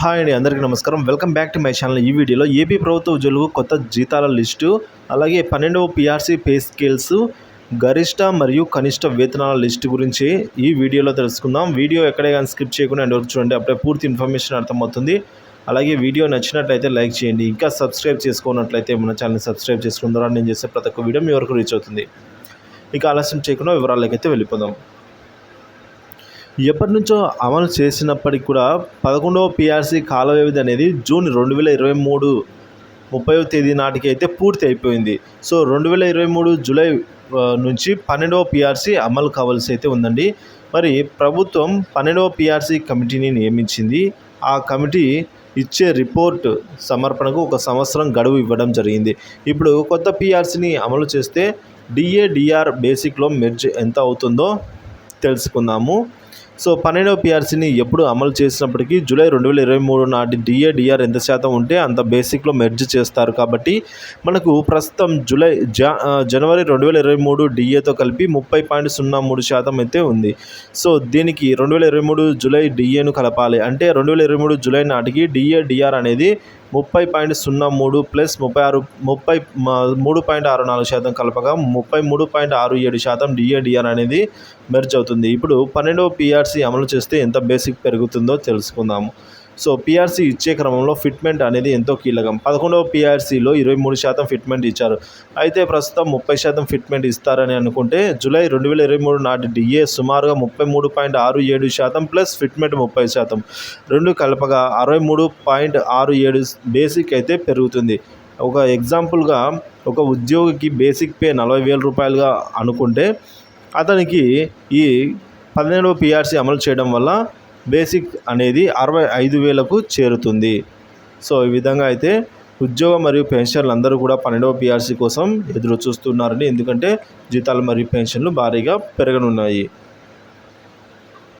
Hi అండి అందరికీ నమస్కారం. Welcome back to my channel. ఈ వీడియోలో ఏపీ ప్రభుత్వ ఉద్యోగులకు కొత్త జీతాల లిస్టు అలాగే పన్నెండవ పిఆర్సీ పే స్కేల్స్ గరిష్ట మరియు కనిష్ట వేతనాల లిస్టు గురించి ఈ వీడియోలో తెలుసుకుందాం. వీడియో ఎక్కడే కానీ స్కిప్ చేయకుండా ఎండ్ వరకు చూడండి. అప్పుడే పూర్తి ఇన్ఫర్మేషన్ అర్థమవుతుంది. అలాగే వీడియో నచ్చినట్లయితే లైక్ చేయండి. ఇంకా సబ్స్క్రైబ్ చేసుకున్నట్లయితే మన ఛానల్ని సబ్స్క్రైబ్ చేసుకుందారా నేను చేసే ప్రతి ఒక్క వీడియో మీ వరకు రీచ్ అవుతుంది. ఇక ఆలస్యం చేయకుండా వివరాలకైతే వెళ్ళిపోదాం. ఎప్పటి నుంచో అమలు చేసినప్పటికి కూడా పదకొండవ పిఆర్సీ కాల వ్యవధి అనేది జూన్ రెండు వేల ఇరవై మూడు ముప్పైవ తేదీ నాటికి అయితే పూర్తి అయిపోయింది. సో రెండు వేల ఇరవై మూడు జూలై నుంచి పన్నెండవ పిఆర్సీ అమలు కావాల్సి అయితే ఉందండి. మరి ప్రభుత్వం పన్నెండవ పిఆర్సీ కమిటీని నియమించింది. ఆ కమిటీ ఇచ్చే రిపోర్ట్ సమర్పణకు ఒక సంవత్సరం గడువు ఇవ్వడం జరిగింది. ఇప్పుడు కొత్త పిఆర్సీని అమలు చేస్తే డిఏడిఆర్ బేసిక్లో మెర్జ్ ఎంత అవుతుందో తెలుసుకుందాము. సో పన్నెండవ పిఆర్సీని ఎప్పుడు అమలు చేసినప్పటికీ జూలై రెండు వేల ఇరవై మూడు నాటి డిఏ డిఆర్ ఎంత శాతం ఉంటే అంత బేసిక్లో మెర్జ్ చేస్తారు కాబట్టి మనకు ప్రస్తుతం జూలై జా జనవరి రెండు వేల ఇరవై మూడు డిఏతో కలిపి ముప్పై పాయింట్ సున్నా మూడు శాతం అయితే ఉంది. సో దీనికి రెండు వేల ఇరవై మూడు జూలై డిఏను కలపాలి. అంటే రెండు వేల ఇరవై మూడు జూలై నాటికి డిఏ డిఆర్ అనేది ముప్పై పాయింట్ సున్నా మూడు ప్లస్ ముప్పై ఆరు ముప్పై మూడు పాయింట్ ఆరు నాలుగు శాతం కలపగా ముప్పై మూడు పాయింట్ ఆరు ఏడు శాతం డిఏడిఆర్ అనేది మెర్జ్ అవుతుంది. ఇప్పుడు పన్నెండవ పిఆర్సీ అమలు చేస్తే ఎంత బేసిక్ పెరుగుతుందో తెలుసుకుందాము. సో పీఆర్సీ ఇచ్చే క్రమంలో ఫిట్మెంట్ అనేది ఎంతో కీలకం. పదకొండవ పీఆర్సీలో ఇరవై మూడు శాతం ఫిట్మెంట్ ఇచ్చారు. అయితే ప్రస్తుతం ముప్పై శాతం ఫిట్మెంట్ ఇస్తారని అనుకుంటే జూలై రెండు వేల ఇరవై మూడు నాటి డిఏ సుమారుగా ముప్పై మూడు పాయింట్ ఆరు ఏడు శాతం ప్లస్ ఫిట్మెంట్ ముప్పై శాతం. రెండు కలపగా అరవై మూడు పాయింట్ ఆరు ఏడు బేసిక్ అయితే పెరుగుతుంది. ఒక ఎగ్జాంపుల్గా ఒక ఉద్యోగికి బేసిక్ పే నలభై వేల రూపాయలుగా అనుకుంటే అతనికి ఈ పదిహేడవ పిఆర్సీ అమలు చేయడం వల్ల బేసిక్ అనేది అరవై ఐదు వేలకు చేరుతుంది. సో ఈ విధంగా అయితే ఉద్యోగ మరియు పెన్షన్లు అందరూ కూడా పన్నెండవ పిఆర్సీ కోసం ఎదురు చూస్తున్నారని ఎందుకంటే జీతాలు మరియు పెన్షన్లు భారీగా పెరగనున్నాయి.